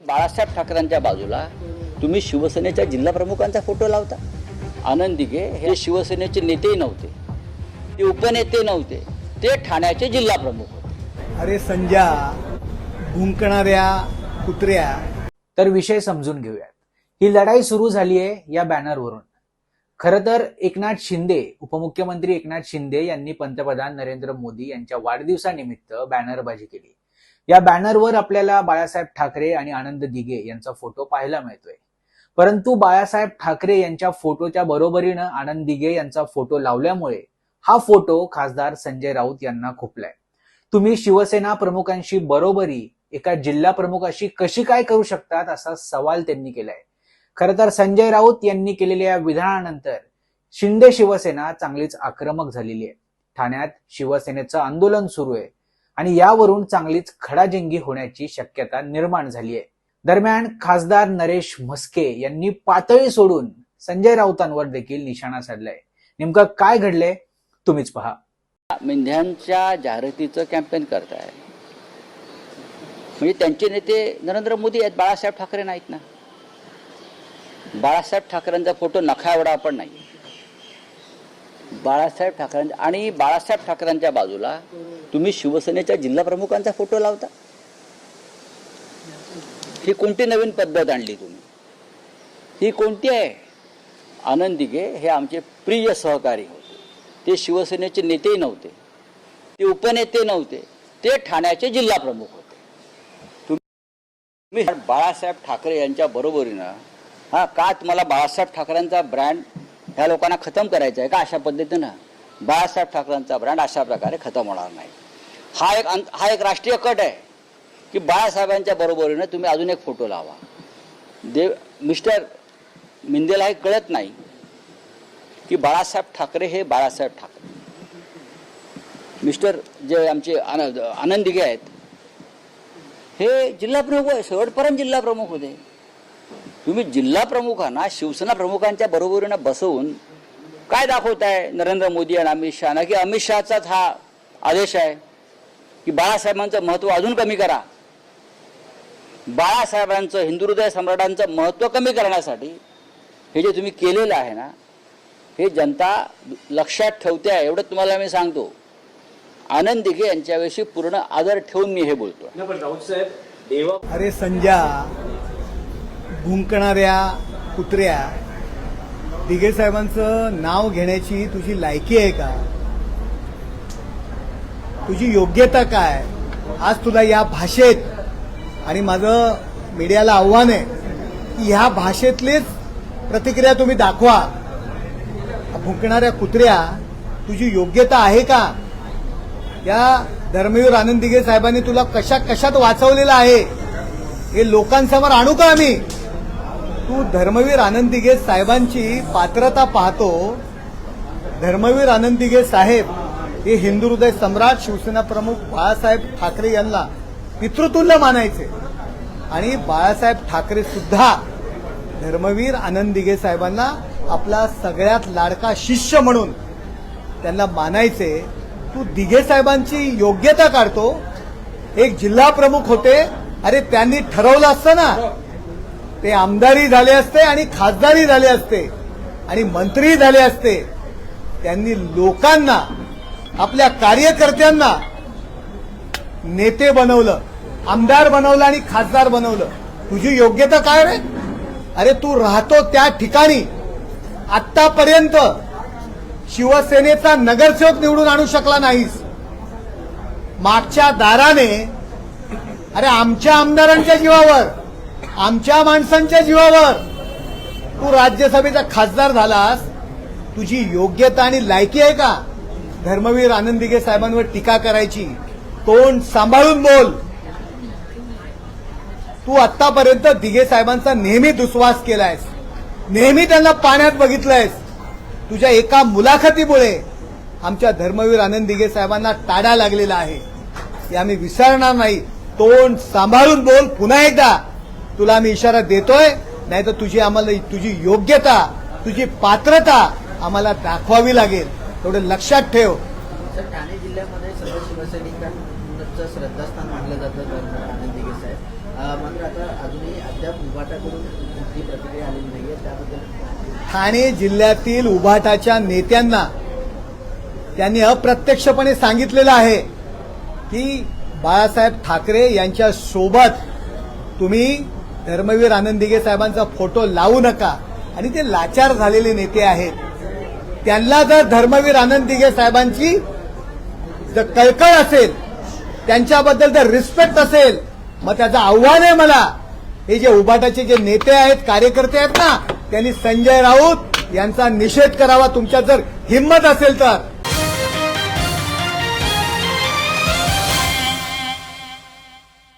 बाळासाहेब ठाकरेंच्या बाजूला तुम्ही शिवसेनेच्या जिल्हा प्रमुखांचा फोटो लावता. आनंद दिघे हे शिवसेनेचे नेतेही नव्हते. ते उपनेते नव्हते. ते ठाण्याचे जिल्हा प्रमुख होते. अरे संजा भुंकणाऱ्या कुत्र्या. तर विषय समजून घेऊयात. ही लढाई सुरू झाली आहे या बॅनरवरून. खरं तर एकनाथ शिंदे उपमुख्यमंत्री एकनाथ शिंदे यांनी पंतप्रधान नरेंद्र मोदी यांच्या वाढदिवसानिमित्त बॅनरबाजी केली. या बॅनरवर आपल्याला बाळासाहेब ठाकरे आणि आनंद दिघे यांचा फोटो पाहायला मिळतोय. परंतु बाळासाहेब ठाकरे यांच्या फोटोच्या बरोबरीनं आनंद दिघे यांचा फोटो लावल्यामुळे हा फोटो खासदार संजय राऊत यांना खुपलाय. तुम्ही शिवसेना प्रमुखांशी बरोबरी एका जिल्हा प्रमुखाशी कशी काय करू शकतात असा सवाल त्यांनी केलाय. खरं तर संजय राऊत यांनी केलेल्या या विधानानंतर शिंदे शिवसेना चांगलीच आक्रमक झालेली आहे. ठाण्यात शिवसेनेचं आंदोलन सुरू आहे. आणि यावरून चांगलीच खडाजंगी होण्याची शक्यता निर्माण झाली आहे दरम्यान खासदार नरेश म्हस्के यांनी पातळी सोडून संजय राऊतांवर देखील निशाणा साधलाय. नेमकं काय घडलंय तुम्हीच पहा. मेंढ्यांच्या जाहिरातीचं कॅम्पेन करताय. म्हणजे त्यांचे नेते नरेंद्र मोदी आहेत बाळासाहेब ठाकरे नाहीत ना? बाळासाहेब ठाकरेंचा फोटो नखा एवढा आपण नाही. बाळासाहेब ठाकरेंचा आणि बाळासाहेब ठाकरेंच्या बाजूला तुम्ही शिवसेनेच्या जिल्हा प्रमुखांचा फोटो लावता? ही कोणती नवीन पद्धत आणली तुम्ही? ही कोणती आहे? आनंद दिघे हे आमचे प्रिय सहकारी होते. ते शिवसेनेचे नेतेही नव्हते. ते उपनेते नव्हते. ते ठाण्याचे जिल्हा प्रमुख होते. तुम्ही बाळासाहेब ठाकरे यांच्या बरोबरीनं हा का तुम्हाला बाळासाहेब ठाकरेंचा ब्रँड ह्या लोकांना खतम करायचं आहे का अशा पद्धतीनं? बाळासाहेब ठाकरेंचा ब्रँड अशा प्रकारे खतम होणार नाही. हा एक अंत- हा एक राष्ट्रीय कट आहे की बाळासाहेबांच्या बरोबरीनं तुम्ही अजून एक फोटो लावा. देव मिस्टर मिंदेला हे कळत नाही की बाळासाहेब ठाकरे हे बाळासाहेब ठाकरे. मिस्टर जे आमचे आनंद आनंद आहेत हे जिल्हा प्रमुख आहे शेवटपर्यंत जिल्हा प्रमुख होते. तुम्ही जिल्हा प्रमुखांना शिवसेना प्रमुखांच्या बरोबरीनं बसवून काय दाखवताय नरेंद्र मोदी आणि अमित शहाना की अमित शहाचाच हा आदेश आहे की बाळासाहेबांचं महत्त्व अजून कमी करा. बाळासाहेबांचं हिंदू हृदय सम्राटांचं महत्त्व कमी करण्यासाठी हे जे तुम्ही केलेलं आहे ना हे जनता लक्षात ठेवते आहे. एवढं तुम्हाला मी सांगतो. आनंद दिघे यांच्याविषयी पूर्ण आदर ठेवून मी हे बोलतो अरे संजा भुंकणाऱ्या कुत्र्या. दिघे साहेबांचं नाव घेण्याची तुझी लायकी आहे का? तुझी योग्यता काय? आज तुला या भाषेत आणि माझं मीडियाला आव्हान आहे की ह्या भाषेतलीच प्रतिक्रिया तुम्ही दाखवा. भुंकणाऱ्या कुत्र्या तुझी योग्यता आहे का? या धर्मवीर आनंद दिघे साहेबांनी तुला कशा कशात वाचवलेलं आहे? हे लोकांसमोर आणू का आम्ही? तू धर्मवीर आनंद दिघे साहेबांची पात्रता पाहतो. धर्मवीर आनंद दिघे साहेब हे हिंदू हृदय सम्राट शिवसेना प्रमुख बाळासाहेब ठाकरे यांना पितृतुल्य मानायचे. आणि बाळासाहेब ठाकरे सुद्धा धर्मवीर आनंद दिघे साहेबांना आपला सगळ्यात लाडका शिष्य म्हणून त्यांना मानायचे. तू दिघे साहेबांची योग्यता काढतो. एक जिल्हा प्रमुख होते. अरे त्यांनी ठरवलं असतं ना. ते आमदारी झाले असते आणि खासदारी झाले असते आणि मंत्री झाले असते. त्यांनी लोकांना आपल्या कार्यकर्त्यांना नेते बनवलं आमदार बनवलं आणि खासदार बनवलं. तुझी योग्यता काय रे? अरे तू राहतो त्या ठिकाणी. आतापर्यंत शिवसेनेचा नगरसेवक निवडून आणू शकला नाहीस. मागच्या दाराने अरे आमच्या आमदारांच्या जीवावर आमच्या माणसांच्या जीवावर. तू राज्यसभेचा खासदार झालास. तुझी योग्यता आणि लायकी आहे का? धर्मवीर आनंदिगे साहेबांवर टीका करायची. तोंड सांभाळून बोल. तू आतापर्यंत दिघे साहेबांचा नेहमी दुस्वास केलायस. नेहमी त्यांना पाण्यात बघितलंयस. तुझ्या एका मुलाखतीमुळे आमच्या धर्मवीर आनंद दिघे साहेबांना टाडा लागलेला आहे. हे आम्ही विसरणार नाही. तोंड सांभाळून बोल पुन्हा एकदा. तुला आम्ही इशारा देतोय नाही तर तुझी आम्हाला तुझी योग्यता तुझी पात्रता आम्हाला दाखवावी लागेल. तेवढं लक्षात ठेव. सर ठाणे जिल्ह्यामध्ये सर्व शिवसैनिकांचं श्रद्धास्थान मानलं जातं आनंद दिघे साहेब. मात्र आता अजूनही अद्याप उभाटाकडून कुठली प्रतिक्रिया आलेली नाहीये त्याबद्दल ठाणे जिल्ह्यातील उभाटाच्या नेत्यांना त्यांनी अप्रत्यक्षपणे सांगितलेलं आहे की बाळासाहेब ठाकरे यांच्या सोबत तुम्ही धर्मवीर आनंद दिघे साहेबांचा फोटो लावू नका. आणि ते लाचार झालेले नेते आहेत. त्यांना जर धर्मवीर आनंद दिघे साहेबांची जर कळकळ असेल त्यांच्याबद्दल जर रिस्पेक्ट असेल मग त्याचं आव्हान आहे मला. हे जे उबाटाचे जे नेते आहेत कार्यकर्ते आहेत ना त्यांनी संजय राऊत यांचा निषेध करावा. तुमच्यात जर हिंमत असेल तर.